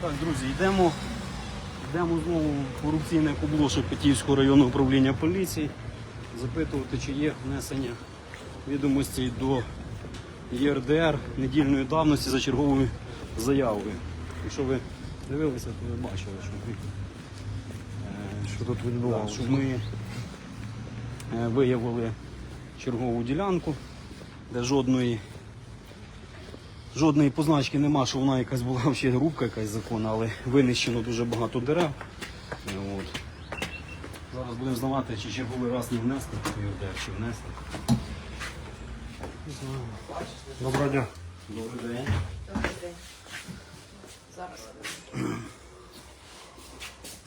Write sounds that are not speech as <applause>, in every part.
Так, друзі, йдемо, йдемо знову в корупційне кубло Шепетівського районного управління поліції. Запитувати, чи є внесення відомостей до ЄРДР недільної давності за черговою заявою. Якщо ви дивилися, то ви бачили, що ми, е, Що тут відбувалося? що ми е, виявили чергову ділянку, де жодної, жодної позначки нема, що вона якась була взагалі рубка якась законна, але винищено дуже багато дерев. Е, От. Зараз будемо знавати, чи черговий раз не внести в ЄРДР, чи внести. Доброго дня. Добрий день. Добрий день. Зараз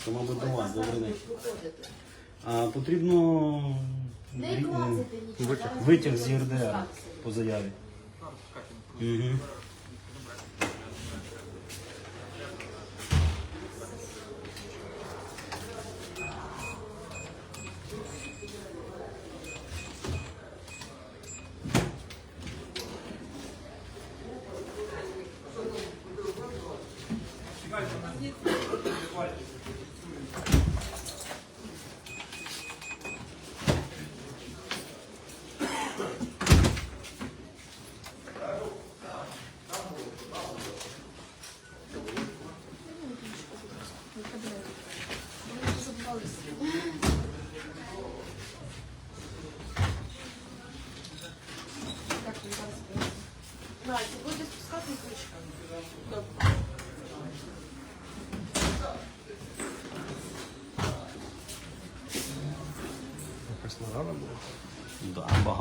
Це, мабуть, до вас, добрий день. А потрібно витяг, витяг з ЄРДР по заяві. Угу.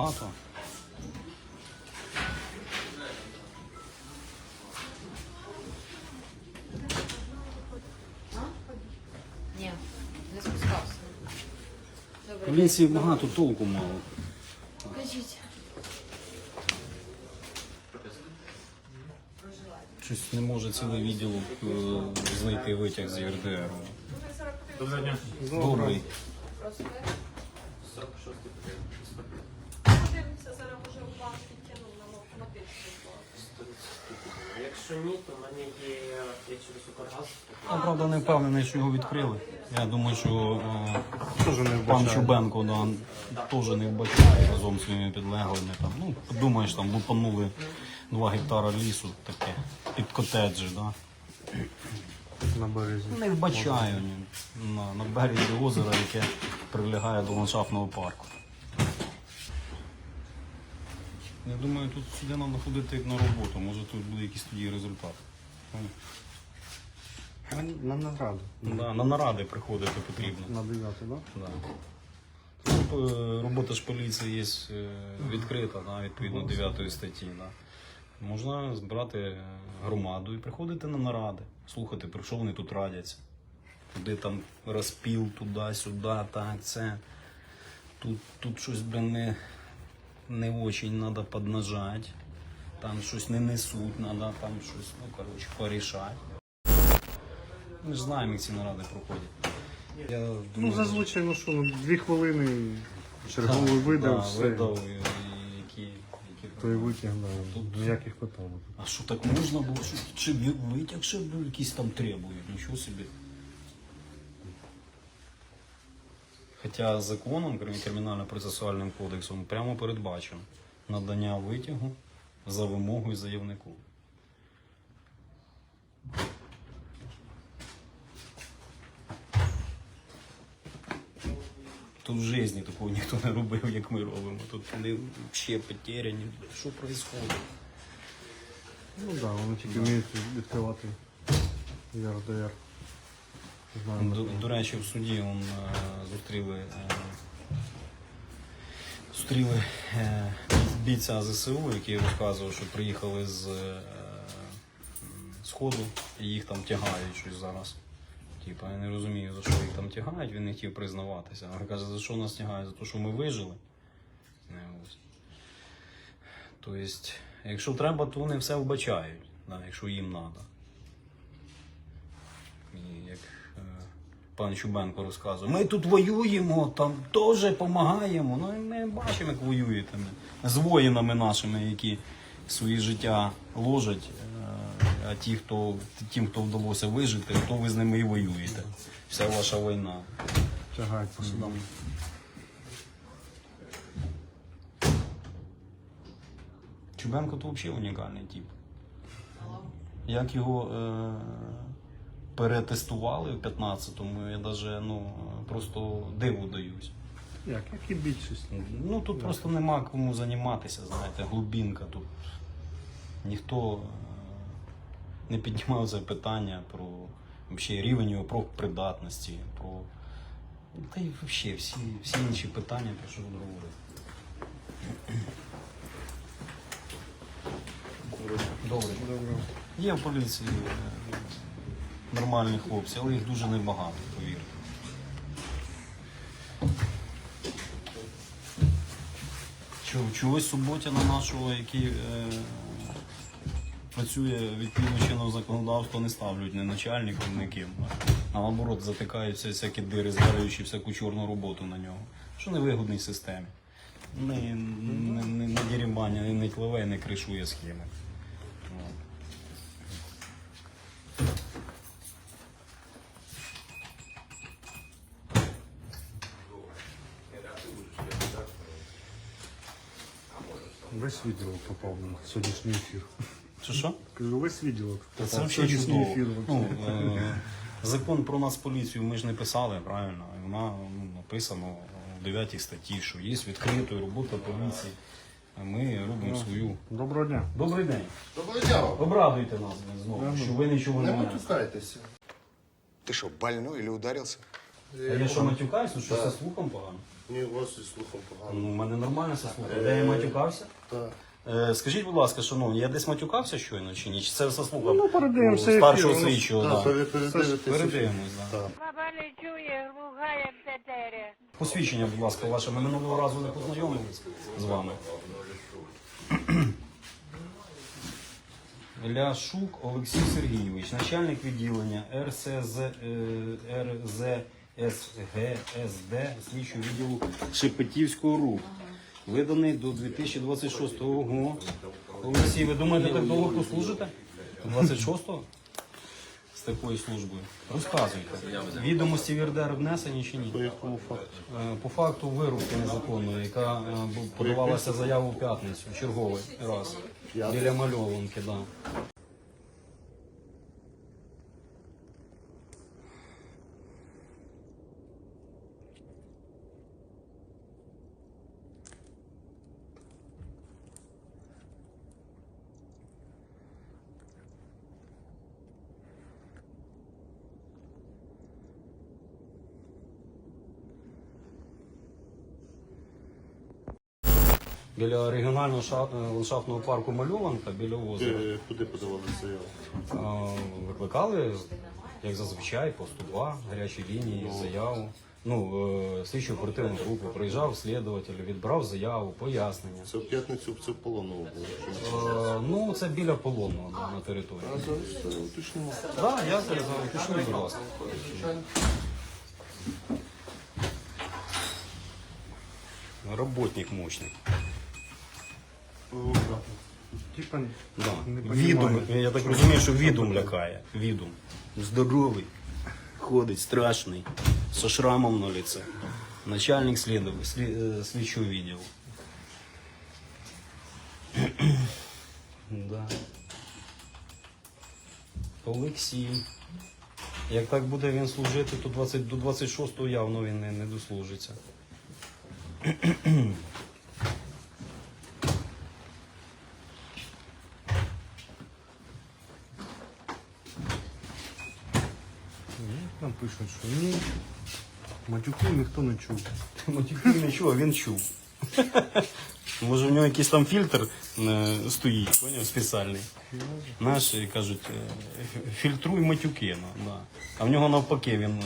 Багато. Ні, не спускався. Добре. Багато толку мало. Покажіть. Щось не може цілий відділ е, знайти витяг з ЄРДР. Доброго дня. Добрий. Просто Подивимося, зараз може у банк підтягнув нам автоматично. Якщо ні, то в мене є я через Укргаз. Я правда не впевнений, що його відкрили. Я думаю, що е, не пан. Чубенко да, теж не вбачає разом з своїми підлеглими. Там, ну, подумаєш, там лупанули 2 гектара лісу таке, під котеджі. Да. На березі. Не вбачаю на, на березі озера, яке прилягає до ландшафтного парку. Я думаю, тут сюди треба ходити на роботу, може тут буде якийсь тоді результат. На нараду. Да, на наради приходити потрібно. На 9, так? Да? Да. Е, Робота ж поліції є е, відкрита, да, відповідно 9 статті. Да. Можна збирати е, громаду і приходити на наради, слухати, про що вони тут радяться. Туди там розпіл, туди-сюди, так, це. Тут, тут щось, блин, не, не очень треба поднажати. Там щось не несуть, треба там щось, ну, коротше, порішати. Ми ж знаємо, як ці наради проходять. Я Ну, зазвичай, ну що, ну, дві хвилини черговий видав, да, все. видав, і, і які, які... То і витяг, да. Тут- ніяких питань. А що так можна було? Що, чи ви- витяг ще був якийсь там требують? Нічого собі. Хоча законом, крім кримінально-процесуальним кодексом, прямо передбачено надання витягу за вимогою заявнику. Тут в житті такого ніхто не робив, як ми робимо. Тут вони взагалі потеряні. Що відбувається? Ну так, да, вони тільки вміють відкривати ЄРДР. До, до речі, в суді он, е, зустріли, е, зустріли е, бійця ЗСУ, який розказував, що приїхали з Сходу і їх там тягають щось зараз. Типа, я не розумію, за що їх там тягають, він не хотів признаватися. А каже, за що нас тягають? За те, що ми вижили. Ось. Тобто, якщо треба, то вони все вбачають, да, якщо їм треба. І як пан Чубенко розказує, ми тут воюємо, там теж допомагаємо. Ну ми бачимо, як воюєте ми. з воїнами нашими, які свої життя ложать, е, а ті, хто тим, хто вдалося вижити, то ви з ними і воюєте. Вся ваша війна. Тягають по судам. Чубенко то взагалі унікальний тип. Як його е, перетестували в 15-му, я навіть ну, просто диву даюсь. Як, як і більшість. Ну тут просто нема кому займатися, знаєте, глибинка тут. Ніхто е, не піднімав це питання про вообще, рівень його профпридатності, про. Та й взагалі всі, всі інші питання, про що ви говорите. Добре. Добре. Є в поліції е, нормальні хлопці, але їх дуже небагато, повірте. Чого, чогось Суботіна нашого, який е, працює відповідно чинного законодавства, не ставлять ні начальником, ні ким. А наоборот, затикаються всякі дири, звалюючи всяку чорну роботу на нього. Що невигодний системі. Не, не, не, не не, не тливе, не кришує схеми. От. Весь відділок попав на сьогоднішній ефір. Що що? Кажу, весь відділок Та попав це на взагалі сьогоднішній чудово. ефір. Ну, е, закон про нас поліцію ми ж не писали, правильно? І Вона ну, написано в 9 статті, що є відкритою робота поліції. А Ми робимо свою. Доброго дня. Добрий день. Доброго дня вам. Обрадуйте нас знову, що ви нічого Не не маєте. матюкайтеся. Ты что, больной или ударился? А я що матюкаюсь, ну що зі слухом погано? Ні, у вас і слухом погано. Ну, у мене нормально все слухом. Де я матюкався? Так. Е, скажіть, будь ласка, шановні, я десь матюкався щойно чи ні? Чи це все слухав? Ну, передивимося у старшого ефір, ну, слідчого, Так, да. Передивимось, да. Баба не чує, глухає в тетері. Посвідчення, будь ласка, ваше. Ми минулого разу не познайомились з вами. <clears throat> Ляшук Олексій Сергійович, начальник відділення РСЗ, е, РЗСГСД слідчого відділу Шепетівського руху. Виданий до 2026 року. Олексій, ви думаєте, так довго послужите? 26-го? З такою службою. Розказуйте. Відомості в ЄРДР внесені чи ні? По якому факту? Е, По факту вирубки незаконної, яка е, бу- подавалася заяву в п'ятницю, черговий раз. Біля мальованки, так. Да. Біля регіонального ша- е, ландшафтного парку Мальованка, біля озера. Е, Куди подавали заяву? Викликали, як зазвичай, по 102 гарячі лінії, заяву. Ну, е, слідчу оперативну групу приїжджав слідуватель, відбрав заяву, пояснення. Це в п'ятницю це в полонного було. Е, Ну, це біля полонного да, на території. А зараз е, уточнимо. Так, я зараз уточню, будь ласка. Работник мощний. Типа, Да. Відум, я так розумію, що відум лякає. Відум. Здоровий, ходить, страшний, со шрамом на лице. Начальник слідов, слі, е, слідчого відділу. да. Олексій. Як так буде він служити, то 20, до 26-го явно він не, не дослужиться. Там пишуть, що ні. Матюків ніхто не чув. <laughs> Матюків не чув, а він чув. <laughs> Може в нього якийсь там фільтр е, стоїть, поняв, спеціальний. Наші кажуть, е, фільтруй матюки. Ну, да. А в нього навпаки він е,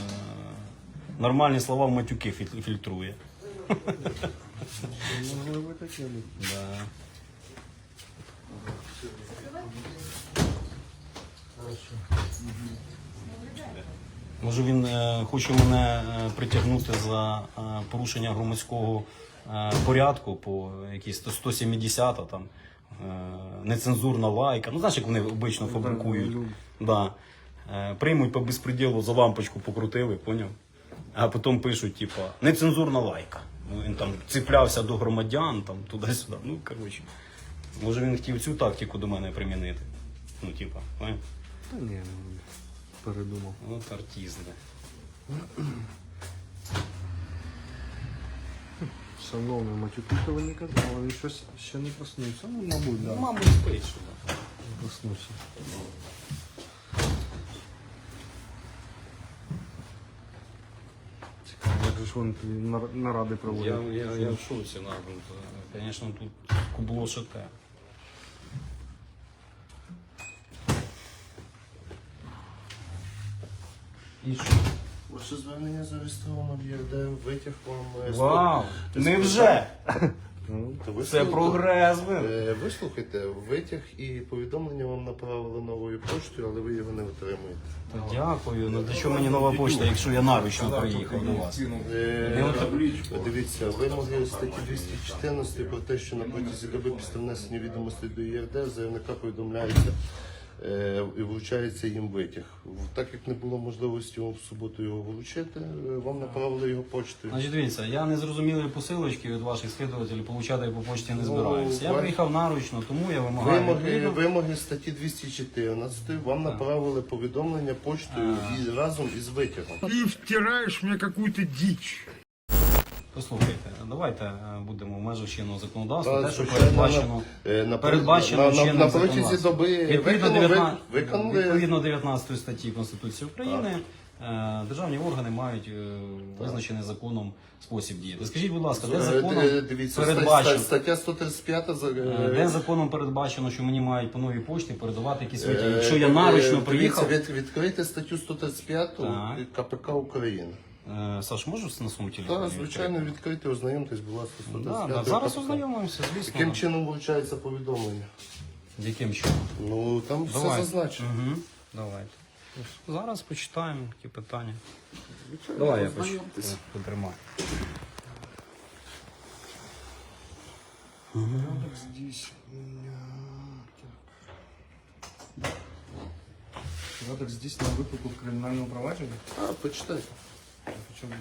нормальні слова в матюки філь- фільтрує. Можливо, таке. буде. Да. Може він е, хоче мене е, притягнути за е, порушення громадського порядку по якійсь 170 там нецензурна лайка. Ну, знаєш, як вони обично фабрикують. Да. Приймуть по безпреділу за лампочку покрутили, поняв? А потім пишуть, типа, нецензурна лайка. Ну, він там ціплявся до громадян, там туди-сюди. Ну, коротше. Може він хотів цю тактику до мене примінити. Ну, типа, поняв? Та ні, ну, передумав. От да. Шановний, матюки ви не казали, він щось ще не проснувся. Ну, мабуть, Ну, да. мабуть, спить, що да. проснувся. Цікаво, як же ж вони тоді нар- наради проводять? Я, я, я в шоці, Звісно, тут кубло шите. І що? Ваше звернення зареєстровано в ЄРД, витяг вам. е, Вау! Ти Невже? <laughs> Ну, То ви Це слухайте. прогрес, блин. Е, Вислухайте, витяг і повідомлення вам направили новою поштою, але ви його не отримуєте. Та Дякую. Ну для чого мені нова почта, якщо я наручно приїхав до вас? Е, Дивіться, вимоги статті 214 про те, що на протязі доби після внесення відомостей до ЄРД заявника повідомляється е, і вручається їм витяг. Так як не було можливості в суботу його вручити, е, вам направили його почтою. Значить, дивіться, я незрозумілі посилочки від ваших слідувателів получати по почті не збираюся. Я Ну, приїхав наручно, тому я вимагаю. Вимоги, вимоги статті 214 вам направили повідомлення поштою і разом із витягом. Ты втираешь мне какую-то дичь. Послухайте, давайте е, будемо в межах чинного законодавства, те, що передбачено. Е, на- Передбачено на, на, чинним на протязі доби Відповідно, виконали, 19, виконали відповідно 19 статті Конституції України е, державні органи мають е, визначений законом спосіб діяти. Скажіть, будь ласка, де Е, законом Дивіться, передбачено, ста- стаття 135 за- е, де законом передбачено, що мені мають по новій пошті передавати якісь Е, витяги? Якщо я е, наручно приїхав, від, відкрийте статтю 135 Так. КПК України. Е, Саш, можеш на своєму телефоні? Так, звичайно, відкрийте, ознайомтесь, будь ласка, Да, 135 да, зараз ознайомимося, звісно. Яким чином вручається повідомлення? Яким чином? Ну, там все Давай. зазначено. Угу. Давайте. Зараз почитаємо які питання. Давай я поч- потримаю. Порядок здійснення виклику в кримінальному провадженні? А, почитайте. Причому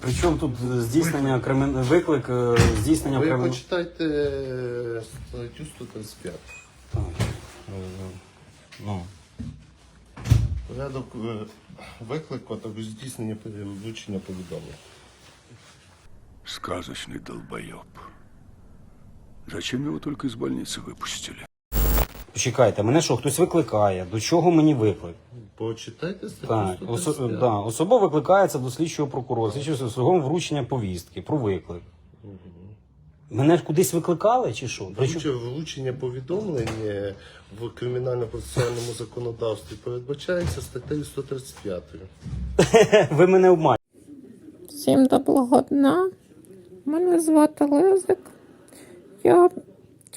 Причому тут здійснення кримін... виклик е, здійснення Ви кримін... почитайте е, статтю 135. Так. Е, Ну. Порядок е, виклику, а також здійснення вручення повідомлень. Сказочный долбоеб. Зачем его только из больницы выпустили? Почекайте, мене що, хтось викликає? До чого мені виклик? Почитайте статтю Так, 135. осо... да. особа викликається до слідчого прокурора, слідчого слугом вручення повістки про виклик. Мене ж кудись викликали чи що? Причому... Вручення, е, в кримінально-процесуальному законодавстві передбачається статтею 135. <laughs> Ви мене обманюєте. Всім доброго дня. Мене звати Лизик. Я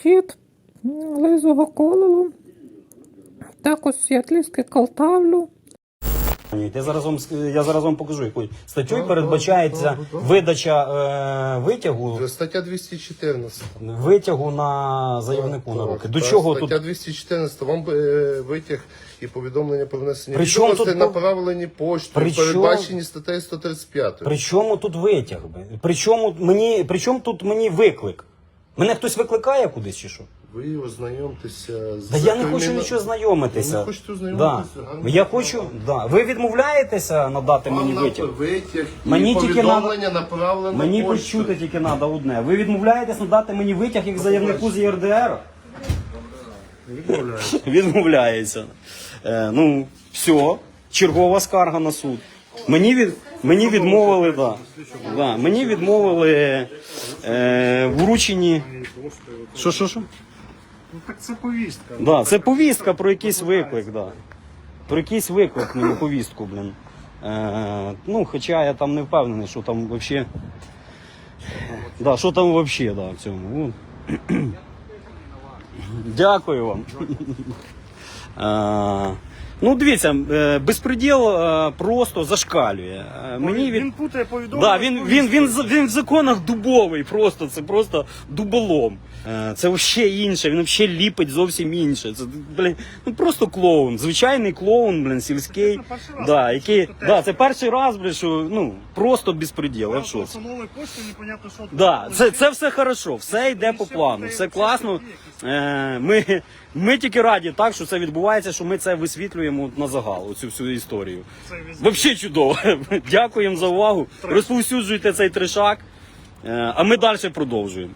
кіт Лизого колелу. Також Святлівське Колтавлю. Я зараз вам я зараз вам покажу, якою статтею передбачається видача е, витягу, Стаття 214. витягу на заявнику на руки. До так, чого стаття тут 214. Вам е, витяг і повідомлення про внесення відомостей тут направлені поштою, При чому- передбачені статтею 135. при чому тут витяг? би? При мені при чому тут мені виклик? Мене хтось викликає кудись чи що? Ви ознайомтеся з Да я не хочу криміна- нічого знайомитися. Ви не хочете да. Гарно. Я хочу, да. Ви відмовляєтеся надати Вам мені на витяг? витяг і Мені тільки повідомлення направлено Мені поштою. почути тільки треба одне. Ви відмовляєтесь надати мені витяг як заявнику з ЄРДР? Відмовляється. <laughs> Е, ну, все, чергова скарга на суд. Мені, від, мені відмовили, да. Да, мені відмовили е, в врученні. Що, що, що? Ну так це повістка. Да, це повістка про якийсь виклик, да. Про якийсь виклик мені повістку, блін. Е, ну, хоча я там не впевнений, що там взагалі. Да, що там взагалі, да, в цьому. Ну. Дякую вам. Е, Ну, дивіться, е, безпреділ е, просто зашкалює. Е, Мені він, він. путає повідомлення. Да, він, він, він, з- він в законах дубовий, просто це просто дуболом. Е, Це взагалі інше, він взагалі ліпить зовсім інше. Це блін, ну просто клоун, звичайний клоун, блін, сільський. Це перший раз. Да, який, Це да, це перший раз, блін, що ну просто безпреділ, я в шоці. Постанови кошти, непонятно, що Да, це, це все хорошо, все йде по плану, все класно. Е, Ми, ми тільки раді так, що це відбувається, що ми це висвітлюємо на загал, оцю всю історію. Взагалі чудово. <laughs> Дякуємо за увагу. Розповсюджуйте цей тришак, е, а ми далі продовжуємо.